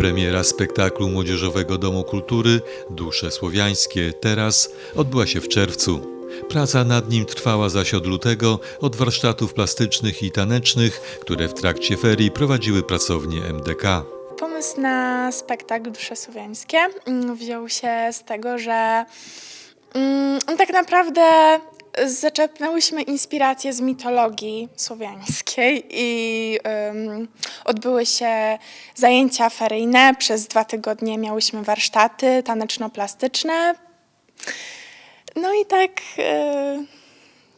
Premiera spektaklu Młodzieżowego Domu Kultury Dusze Słowiańskie teraz odbyła się w czerwcu. Praca nad nim trwała zaś od lutego od warsztatów plastycznych i tanecznych, które w trakcie ferii prowadziły pracownie MDK. Pomysł na spektakl Dusze Słowiańskie mm, wziął się z tego, że mm, tak naprawdę zaczerpnęłyśmy inspirację z mitologii słowiańskiej i em, odbyły się zajęcia feryjne. Przez dwa tygodnie miałyśmy warsztaty taneczno-plastyczne. No i tak e,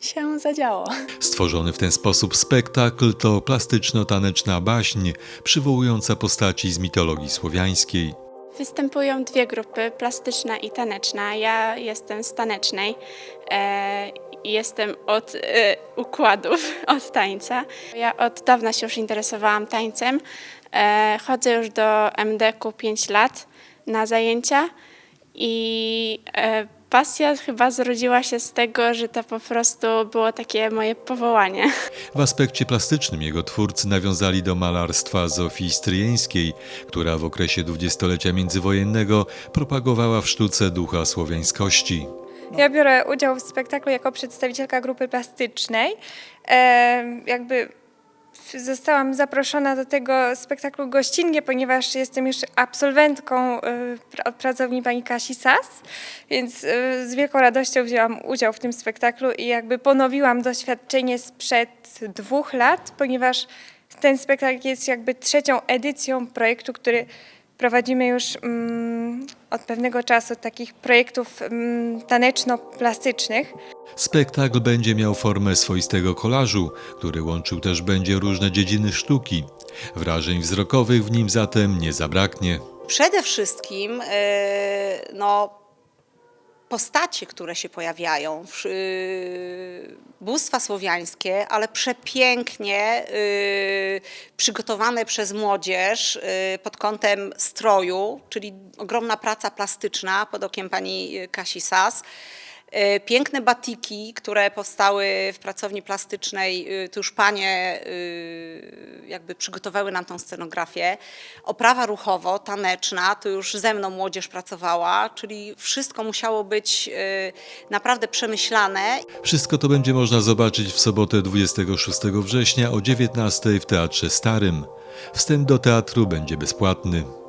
się zadziało. Stworzony w ten sposób spektakl to plastyczno-taneczna baśń przywołująca postaci z mitologii słowiańskiej. Występują dwie grupy, plastyczna i taneczna. Ja jestem z tanecznej. E, i jestem od e, układów, od tańca. Ja od dawna się już interesowałam tańcem. E, chodzę już do MDK 5 lat na zajęcia i e, pasja chyba zrodziła się z tego, że to po prostu było takie moje powołanie. W aspekcie plastycznym jego twórcy nawiązali do malarstwa Zofii Stryjeńskiej, która w okresie dwudziestolecia międzywojennego propagowała w sztuce ducha słowiańskości. Ja biorę udział w spektaklu jako przedstawicielka grupy plastycznej. Jakby zostałam zaproszona do tego spektaklu gościnnie, ponieważ jestem jeszcze absolwentką pra- od pracowni pani Kasi Sas, więc e, z wielką radością wzięłam udział w tym spektaklu i jakby ponowiłam doświadczenie sprzed dwóch lat, ponieważ ten spektakl jest jakby trzecią edycją projektu, który prowadzimy już mm, od pewnego czasu, takich projektów mm, taneczno-plastycznych. Spektakl będzie miał formę swoistego kolażu, który łączył też będzie różne dziedziny sztuki. Wrażeń wzrokowych w nim zatem nie zabraknie. Przede wszystkim e, no, postacie, które się pojawiają, y, bóstwa słowiańskie, ale przepięknie y, przygotowane przez młodzież y, pod kątem stroju, czyli ogromna praca plastyczna pod okiem pani Kasi Sas. E, Piękne batiki, które powstały w pracowni plastycznej, y, to już panie y, jakby przygotowały nam tą scenografię. Oprawa ruchowo, taneczna, to już ze mną młodzież pracowała, czyli wszystko musiało być y, naprawdę przemyślane Wszystko to będzie można zobaczyć w sobotę 26 września o 19 w Teatrze Starym. Wstęp do teatru będzie bezpłatny.